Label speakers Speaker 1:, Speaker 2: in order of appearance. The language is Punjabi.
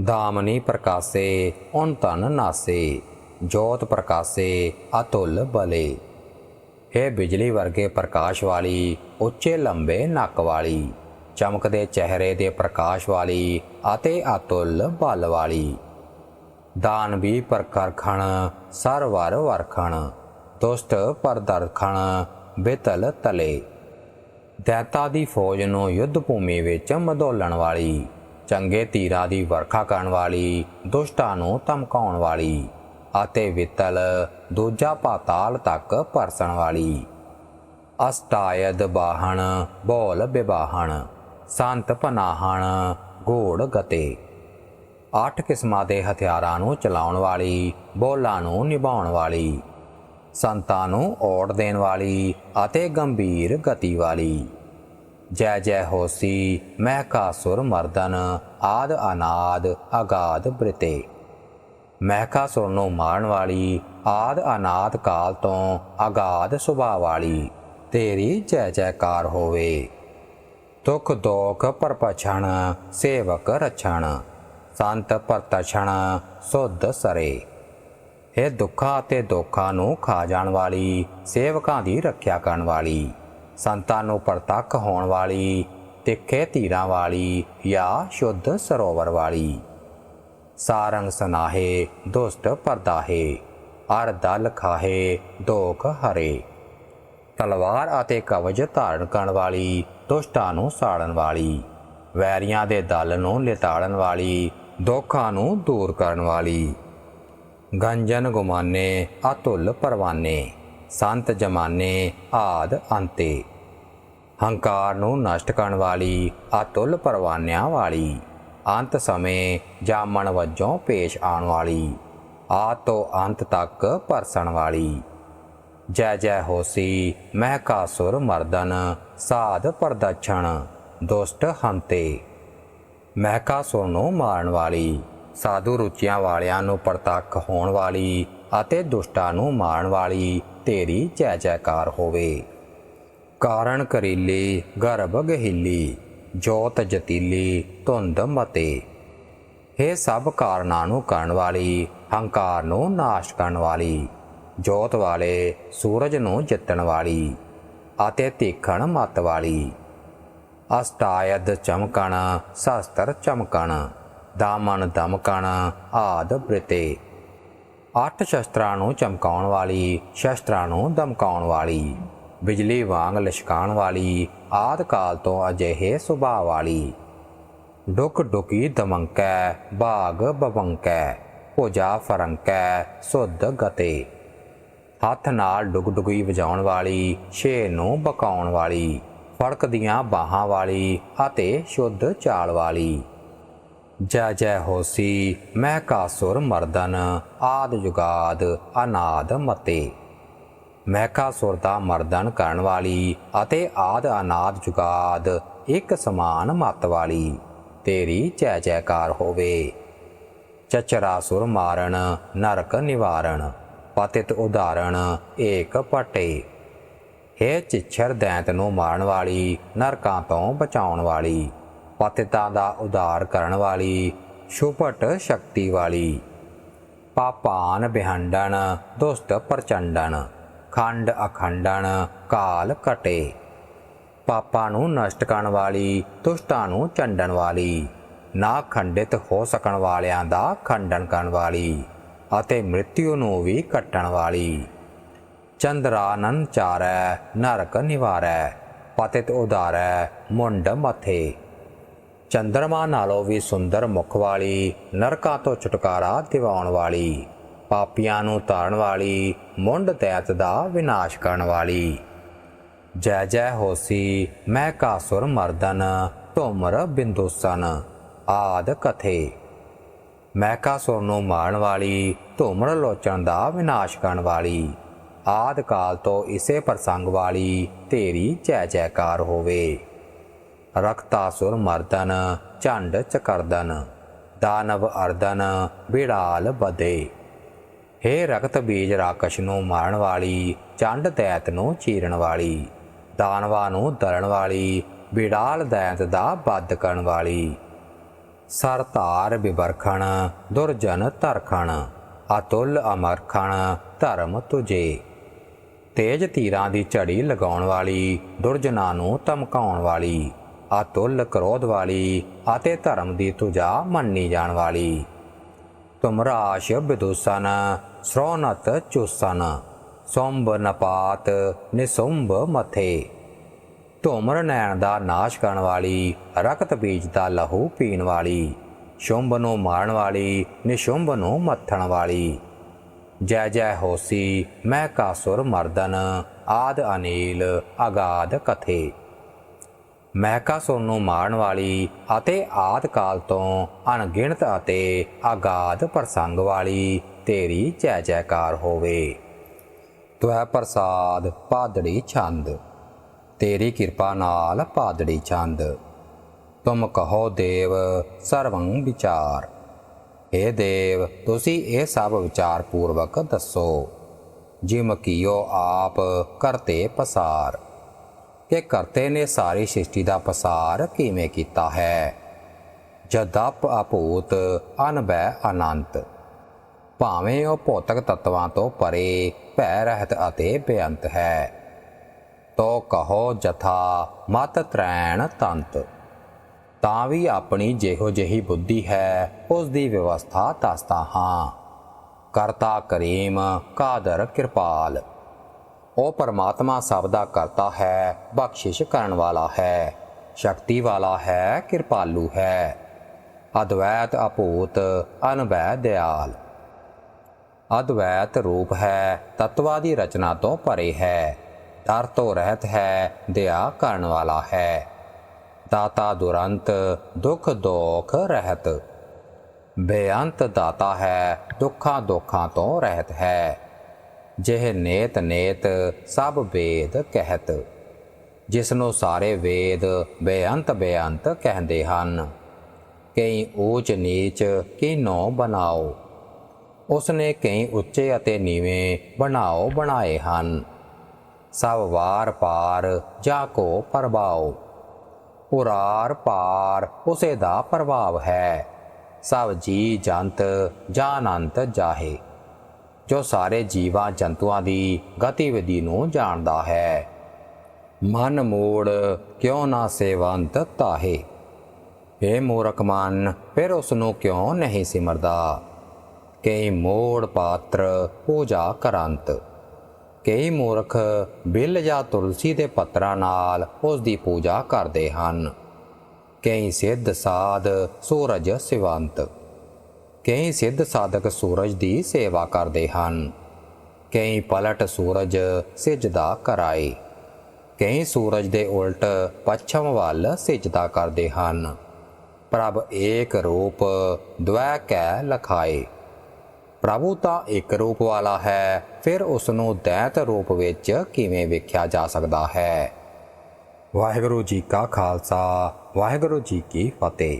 Speaker 1: ਦਾਮਨੀ ਪ੍ਰਕਾਸੇ, ਉਨ ਤਨ ਨਾਸੇ, ਜੋਤ ਪ੍ਰਕਾਸੇ, ਅਤੁਲ ਬਲੇ। ਹੈ ਬਿਜਲੀ ਵਰਗੇ ਪ੍ਰਕਾਸ਼ ਵਾਲੀ, ਉੱਚੇ ਲੰਬੇ ਨੱਕ ਵਾਲੀ, ਚਮਕਦੇ ਚਿਹਰੇ ਦੇ ਪ੍ਰਕਾਸ਼ ਵਾਲੀ ਅਤੇ ਅਤੁਲ ਬਲ ਵਾਲੀ। ਦਾਨਵੀ ਪ੍ਰਕਰਖਣ ਸਰਵਰ ਵਰਖਣ ਦੁਸ਼ਟ ਪਰਦਰਖਣ ਬਿਤਲ ਤਲੇ। ਦੈਤਾ ਦੀ ਫੌਜ ਨੂੰ ਯੁੱਧ ਭੂਮੀ ਵਿੱਚ ਮਦੋਲਣ ਵਾਲੀ ਚੰਗੇ ਤੀਰਾਂ ਦੀ ਵਰਖਾ ਕਰਨ ਵਾਲੀ, ਦੁਸ਼ਟਾਂ ਨੂੰ ਧਮਕਾਉਣ ਵਾਲੀ ਅਤੇ ਵਿਤਲ ਦੂਜਾ ਪਾਤਾਲ ਤੱਕ ਪਰਸਣ ਵਾਲੀ। ਅਸਟਾਇਦ ਬਾਹਣ, ਬੋਲ ਵਿਵਾਹਣ ਸੰਤ ਪਨਾਹਣ, ਗੋੜ ਗਤੇ। ਅੱਠ ਕਿਸਮਾਂ ਦੇ ਹਥਿਆਰਾਂ ਨੂੰ ਚਲਾਉਣ ਵਾਲੀ, ਬੋਲਾਂ ਨੂੰ ਨਿਭਾਉਣ ਵਾਲੀ। ਸੰਤਾਂ ਨੂੰ ਓੜ ਦੇਣ ਵਾਲੀ ਅਤੇ ਗੰਭੀਰ ਗਤੀ ਵਾਲੀ। ਜੈ ਜੈ ਹੋਸੀ ਮਹਿਕਾਸੁਰ ਮਰਦਨ, ਆਦ ਅਨਾਦ ਅਗਾਧ ਬ੍ਰਿਤੇ। ਮਹਿਕਾਸੁਰ ਨੂੰ ਮਾਰਨ ਵਾਲੀ, ਆਦ ਅਨਾਦ ਕਾਲ ਤੋਂ ਅਗਾਧ ਸੁਭਾਅ ਵਾਲੀ, ਤੇਰੀ ਜੈ ਜੈਕਾਰ ਹੋਵੇ। ਦੁਖ ਦੋਖ ਪਰਪਛਣ, ਸੇਵਕ ਰਛਣ, ਸੰਤ ਪਰਤਛਣ, ਸੁਧ ਸਰੇ। ਇਹ ਦੁੱਖਾਂ ਅਤੇ ਦੋਖਾਂ ਨੂੰ ਖਾ ਜਾਣ ਵਾਲੀ, ਸੇਵਕਾਂ ਦੀ ਰੱਖਿਆ ਕਰਨ ਵਾਲੀ। ਸੰਤਾਂ ਨੂੰ ਪ੍ਰਤੱਖ ਹੋਣ ਵਾਲੀ ਤਿੱਖੇ ਧੀਰਾਂ ਵਾਲੀ ਜਾਂ ਸ਼ੁੱਧ ਸਰੋਵਰ ਵਾਲੀ। ਸਾਰੰਗ ਸਨਾਹੇ, ਦੁਸ਼ਟ ਪਰਦਾਹੇ, ਅਰ ਦਲ ਖਾਹੇ, ਦੋਖ ਹਰੇ। ਤਲਵਾਰ ਅਤੇ ਕਵਚ ਧਾਰਨ ਕਰਨ ਵਾਲੀ, ਦੁਸ਼ਟਾਂ ਨੂੰ ਸਾੜਨ ਵਾਲੀ, ਵੈਰੀਆਂ ਦੇ ਦਲ ਨੂੰ ਲਿਤਾੜਨ ਵਾਲੀ, ਦੁੱਖਾਂ ਨੂੰ ਦੂਰ ਕਰਨ ਵਾਲੀ। ਗੰਜਨ ਗੁਮਾਨੇ, ਅਤੁੱਲ ਪਰਵਾਨੇ। ਸੰਤ ਜਮਾਨੇ ਆਦ ਅੰਤੇ। ਹੰਕਾਰ ਨੂੰ ਨਸ਼ਟ ਕਰਨ ਵਾਲੀ, ਅਤੁੱਲ ਪਰਵਾਨਿਆਂ ਵਾਲੀ, ਅੰਤ ਸਮੇਂ ਜਾਮਣ ਵਜੋਂ ਪੇਸ਼ ਆਉਣ ਵਾਲੀ, ਆਦ ਤੋਂ ਅੰਤ ਤੱਕ ਪਰਸਣ ਵਾਲੀ। ਜੈ ਜੈ ਹੋਸੀ ਮਹਿਕਾਸੁਰ ਮਰਦਨ, ਸਾਧ ਪਰਦਛਣ, ਦੁਸ਼ਟ ਹੰਤੇ। ਮਹਿਕਾਸੁਰ ਨੂੰ ਮਾਰਨ ਵਾਲੀ, ਸਾਧੂ ਰੁਚੀਆਂ ਵਾਲਿਆਂ ਨੂੰ ਪ੍ਰਤੱਖ ਹੋਣ ਵਾਲੀ ਅਤੇ ਦੁਸ਼ਟਾਂ ਨੂੰ ਮਾਰਨ ਵਾਲੀ ਤੇਰੀ ਜੈ ਜੈਕਾਰ ਹੋਵੇ। ਕਾਰਣ ਕਰੀਲੀ, ਗਰਭ ਗਹਿਲੀ, ਜੋਤ ਜਤੀਲੀ, ਧੁੰਦ ਮਤੇ। ਇਹ ਸਭ ਕਾਰਨਾਂ ਨੂੰ ਕਰਨ ਵਾਲੀ, ਹੰਕਾਰ ਨੂੰ ਨਾਸ਼ ਕਰਨ ਵਾਲੀ, ਜੋਤ ਵਾਲੇ ਸੂਰਜ ਨੂੰ ਜਿੱਤਣ ਵਾਲੀ ਅਤੇ ਤੀਖਣ ਮਤ ਵਾਲੀ। ਅਸਟਾਇਦ ਚਮਕਣ, ਸ਼ਸਤਰ ਚਮਕਣ, ਦਾਮਨ ਦਮਕਣ ਆਦ ਬ੍ਰਿਤੇ। ਅੱਠ ਸ਼ਸਤਰਾਂ ਨੂੰ ਚਮਕਾਉਣ ਵਾਲੀ, ਸ਼ਸਤਰਾਂ ਨੂੰ ਦਮਕਾਉਣ ਵਾਲੀ, ਬਿਜਲੀ ਵਾਂਗ ਲਿਸ਼ਕਾਉਣ ਵਾਲੀ ਆਦ ਕਾਲ ਤੋਂ ਅਜਿਹੇ ਸੁਭਾਅ ਵਾਲੀ। ਡੁਕ ਡੁਕੀ ਦਮੰਕੈ, ਬਾਗ ਬਵੰਕੈ, ਭੁਜਾ ਫਰੰਕੈ, ਸੁਧ ਗਤੇ। ਹੱਥ ਨਾਲ ਡੁਗ ਡੁਗੀ ਵਜਾਉਣ ਵਾਲੀ, ਛੇ ਨੂੰ ਬਕਾਉਣ ਵਾਲੀ ਫੜਕਦੀਆਂ ਬਾਹਾਂ ਵਾਲੀ ਅਤੇ ਸ਼ੁੱਧ ਚਾਲ ਵਾਲੀ। ਜੈ ਜੈ ਹੋਸੀ ਮਹਿਕਾਸੁਰ ਮਰਦਨ, ਆਦ ਜੁਗਾਦ ਅਨਾਦ ਮਤੇ। ਮਹਿਕਾਸੁਰ ਦਾ ਮਰਦਨ ਕਰਨ ਵਾਲੀ ਅਤੇ ਆਦ ਅਨਾਦ ਜੁਗਾਦ ਇੱਕ ਸਮਾਨ ਮਤ ਵਾਲੀ। ਤੇਰੀ ਜੈ ਜੈਕਾਰ ਹੋਵੇ। ਚਚਰਾਸੁਰ ਮਾਰਨ ਨਰਕ ਨਿਵਾਰਣ, ਪਤਿਤ ਉਦਾਹਰਣ ਏਕ ਪਟੇ। ਹੇ ਚਿੱਛਰ ਦੈਂਤ ਨੂੰ ਮਾਰਨ ਵਾਲੀ, ਨਰਕਾਂ ਤੋਂ ਬਚਾਉਣ ਵਾਲੀ। ਪਤਿਤਾਂ ਦਾ ਉਧਾਰ ਕਰਨ ਵਾਲੀ, ਛੁਪਟ ਸ਼ਕਤੀ ਵਾਲੀ। ਪਾਪਾਨ ਬਿਹੰਡਨ ਦੁਸ਼ਟ ਪ੍ਰਚੰਡਣ, ਖੰਡ ਅਖੰਡਣ, ਕਾਲ ਕਟੇ ਪਾਪਾਂ ਨੂੰ ਨਸ਼ਟ ਕਰਨ ਵਾਲੀ, ਦੁਸ਼ਟਾਂ ਨੂੰ ਚੰਡਣ ਵਾਲੀ, ਨਾ ਖੰਡਿਤ ਹੋ ਸਕਣ ਵਾਲਿਆਂ ਦਾ ਖੰਡਨ ਕਰਨ ਵਾਲੀ ਅਤੇ ਮ੍ਰਿਤਿਉ ਨੂੰ ਵੀ ਕੱਟਣ ਵਾਲੀ। ਚੰਦਰਾਨਨ ਚਾਰੈ, ਨਰਕ ਨਿਵਾਰੈ, ਪਤਿਤ ਉਦਾਰੈ ਮੁੰਡ ਮਥੇ। ਚੰਦਰਮਾ ਨਾਲੋਂ ਵੀ ਸੁੰਦਰ ਮੁਖ ਵਾਲੀ, ਨਰਕਾਂ ਤੋਂ ਛੁਟਕਾਰਾ ਦਿਵਾਉਣ ਵਾਲੀ, ਪਾਪੀਆਂ ਨੂੰ ਤਾਰਨ ਵਾਲੀ, ਮੁੰਡ ਦੈਤ ਦਾ ਵਿਨਾਸ਼ ਕਰਨ ਵਾਲੀ। ਜੈ ਜੈ ਹੋਸੀ, ਮੈਂ ਕਾਸੁਰ ਮਰਦਨ, ਧੁਮਰ ਬਿੰਦੁਸਨ, ਆਦ ਕਥੇ। ਮੈਕਾਸੁਰ ਨੂੰ ਮਾਰਨ ਵਾਲੀ, ਧੂਮਰ ਲੋਚਣ ਦਾ ਵਿਨਾਸ਼ ਕਰਨ ਵਾਲੀ ਆਦ ਕਾਲ ਤੋਂ ਇਸੇ ਪ੍ਰਸੰਗ ਵਾਲੀ ਤੇਰੀ ਜੈ ਜੈਕਾਰ ਹੋਵੇ। ਰਕਤਾਸੁਰ ਮਰਦਨ, ਝੰਡ ਚਕਰਦਨ ਦਾਨਵ ਅਰਦਨ, ਬਿੜਾਲ ਬਦੇ ਹੇ ਰਕਤ ਬੀਜ ਰਾਕਸ਼ ਨੂੰ ਮਾਰਨ ਵਾਲੀ, ਚੰਡ ਦੈਤ ਨੂੰ ਚੀਰਨ ਵਾਲੀ, ਦਾਨਵਾਂ ਨੂੰ ਦਲਣ ਵਾਲੀ, ਬਿੜਾਲ ਦੈਤ ਦਾ ਬੱਧ ਕਰਨ ਵਾਲੀ। ਸਰ ਧਾਰ ਬਿਬਰਖਣ ਦੁਰਜਨ ਧਰਖਣ, ਅਤੁੱਲ ਅਮਰਖਣ, ਧਰਮ ਤੁਜੇ ਤੇਜ ਤੀਰਾਂ ਦੀ ਝੜੀ ਲਗਾਉਣ ਵਾਲੀ, ਦੁਰਜਨਾਂ ਨੂੰ ਧਮਕਾਉਣ ਵਾਲੀ ਅਤੁੱਲ ਕ੍ਰੋਧ ਵਾਲੀ ਅਤੇ ਧਰਮ ਦੀ ਤੁਜਾ ਮੰਨੀ ਜਾਣ ਵਾਲੀ। ਤੁਮਰਾਸ਼ ਵਿਦੂਸਨ ਸ਼੍ਰੋਨਤ ਚੁਸਨ, ਸੰਭ ਨਪਾਤ ਨਿਸੁੰਭ ਮਥੇ। ਧੂਮਰ ਨੈਣ ਦਾ ਨਾਸ਼ ਕਰਨ ਵਾਲੀ, ਰਕਤ ਬੀਜ ਦਾ ਲਹੂ ਪੀਣ ਵਾਲੀ, ਸ਼ੁੰਭ ਨੂੰ ਮਾਰਨ ਵਾਲੀ, ਨਿਸ਼ੁੰਭ ਨੂੰ ਮੱਥਣ ਵਾਲੀ। ਜੈ ਜੈ ਹੋਸੀ ਮੈਂ ਕਾਸੁਰ ਮਰਦਨ, ਆਦ ਅਨੀਲ ਅਗਾਦ ਕਥੇ। ਮਹਿਕਾਸੁਰ ਨੂੰ ਮਾਰਨ ਵਾਲੀ ਅਤੇ ਆਦ ਕਾਲ ਤੋਂ ਅਣਗਿਣਤ ਅਤੇ ਆਗਾਦ ਪ੍ਰਸੰਗ ਵਾਲੀ ਤੇਰੀ ਜੈ ਜੈਕਾਰ ਹੋਵੇ। ਤਵੈ ਪ੍ਰਸਾਦ ਪਾਦੜੀ ਛੰਦ, ਤੇਰੀ ਕਿਰਪਾ ਨਾਲ ਪਾਦੜੀ ਛੰਦ। ਤੁਮ ਕਹੋ ਦੇਵ ਸਰਵੰ ਵਿਚਾਰ ਏ ਦੇਵ ਤੁਸੀਂ ਇਹ ਸਭ ਵਿਚਾਰ ਪੂਰਵਕ ਦੱਸੋ, ਜਿਮ ਕੀਓ ਆਪ ਕਰਤੇ ਪਸਾਰ। ਕਿ ਕਰਤੇ ਨੇ ਸਾਰੀ ਸ੍ਰਿਸ਼ਟੀ ਦਾ ਪਸਾਰ ਕਿਵੇਂ ਕੀਤਾ ਹੈ? ਜਦਪ ਅਭੂਤ, ਅਨਬੈ ਅਨੰਤ। ਭਾਵੇਂ ਉਹ ਭੌਤਿਕ ਤੱਤਵਾਂ ਤੋਂ ਪਰੇ ਭੈ ਰਹਿਤ ਅਤੇ ਬੇਅੰਤ ਹੈ। ਤੋ ਕਹੋ ਜਥਾ ਮਤ ਤ੍ਰੈਣ ਤੰਤ। ਤਾਂ ਵੀ ਆਪਣੀ ਜਿਹੋ ਜਿਹੀ ਬੁੱਧੀ ਹੈ, ਉਸ ਦੀ ਵਿਵਸਥਾ ਦੱਸਦਾ ਹਾਂ। ਕਰਤਾ ਕਰੀਮ ਕਾਦਰ ਕਿਰਪਾਲ। ਉਹ ਪਰਮਾਤਮਾ ਸਭ ਦਾ ਕਰਤਾ ਹੈ, ਬਖਸ਼ਿਸ਼ ਕਰਨ ਵਾਲਾ ਹੈ। ਸ਼ਕਤੀ ਵਾਲਾ ਹੈ, ਕਿਰਪਾਲੂ ਹੈ। ਅਦਵੈਤ ਅਭੂਤ, ਅਨਵੈ ਦਿਆਲ। ਅਦਵੈਤ ਰੂਪ ਹੈ ਤਤਵਾ ਦੀ ਰਚਨਾ ਤੋਂ ਪਰੇ ਹੈ। ਡਰ ਤੋਂ ਰਹਿਤ ਹੈ ਦਇਆ ਕਰਨ ਵਾਲਾ ਹੈ। ਦਾਤਾ ਦੁਰੰਤ, ਦੁਖ ਦੋਖ ਰਹਿਤ। ਬੇਅੰਤ ਦਾਤਾ ਹੈ, ਦੁੱਖਾਂ ਦੋਖਾਂ ਤੋਂ ਰਹਿਤ ਹੈ। ਜਿਹ ਨੇਤ ਨੇਤ ਸਭ ਵੇਦ ਕਹਿਤ ਜਿਸ ਨੂੰ ਸਾਰੇ ਵੇਦ ਬੇਅੰਤ ਬੇਅੰਤ ਕਹਿੰਦੇ ਹਨ। ਕਈ ਊਚ ਨੀਚ ਕਿਨੋ ਬਣਾਓ? ਉਸ ਨੇ ਕਈ ਉੱਚੇ ਅਤੇ ਨੀਵੇਂ ਬਣਾਓ ਬਣਾਏ ਹਨ। ਸਭ ਵਾਰ ਪਾਰ ਜਾ ਕੋ ਪ੍ਰਭਾਉ ਉਰਾਰ ਪਾਰ ਉਸੇ ਦਾ ਪ੍ਰਭਾਵ ਹੈ। ਸਭ ਜੀ ਜੰਤ ਜਾਨੰਤ ਜਾਹੇ। ਜੋ ਸਾਰੇ ਜੀਵਾਂ ਜੰਤੂਆਂ ਦੀ ਗਤੀਵਿਧੀ ਨੂੰ ਜਾਣਦਾ ਹੈ। ਮਨ ਮੋੜ ਕਿਉਂ ਨਾ ਸੇਵੰਤ ਤਾਹੇ ਇਹ ਮੂਰਖ ਮਨ, ਫਿਰ ਉਸ ਨੂੰ ਕਿਉਂ ਨਹੀਂ ਸਿਮਰਦਾ? ਕਈ ਮੋੜ ਪਾਤਰ ਪੂਜਾ ਕਰੰਤ। ਕਈ ਮੂਰਖ ਬਿੱਲ ਜਾਂ ਤੁਲਸੀ ਦੇ ਪੱਤਰਾਂ ਨਾਲ ਉਸ ਦੀ ਪੂਜਾ ਕਰਦੇ ਹਨ। ਕਈ ਸਿੱਧ ਸਾਧ ਸੂਰਜ ਸਿਵੰਤ। ਕਈ ਸਿੱਧ ਸਾਧਕ ਸੂਰਜ ਦੀ ਸੇਵਾ ਕਰਦੇ ਹਨ। ਕਈ ਪਲਟ ਸੂਰਜ ਸਿਜਦਾ ਕਰਾਏ ਕਈ ਸੂਰਜ ਦੇ ਉਲਟ ਪੱਛਮ ਵੱਲ ਸਿਜਦਾ ਕਰਦੇ ਹਨ। ਪ੍ਰਭ ਏਕ ਰੂਪ ਦ્વੈ ਕੈ ਲਖਾਏ। ਪ੍ਰਭੂ ਤਾਂ ਇੱਕ ਰੂਪ ਵਾਲਾ ਹੈ, ਫਿਰ ਉਸ ਨੂੰ ਦੈਤ ਰੂਪ ਵਿੱਚ ਕਿਵੇਂ ਵੇਖਿਆ ਜਾ ਸਕਦਾ ਹੈ? ਵਾਹਿਗੁਰੂ ਜੀ ਕਾ ਖਾਲਸਾ, ਵਾਹਿਗੁਰੂ ਜੀ ਕੀ ਫਤਿਹ।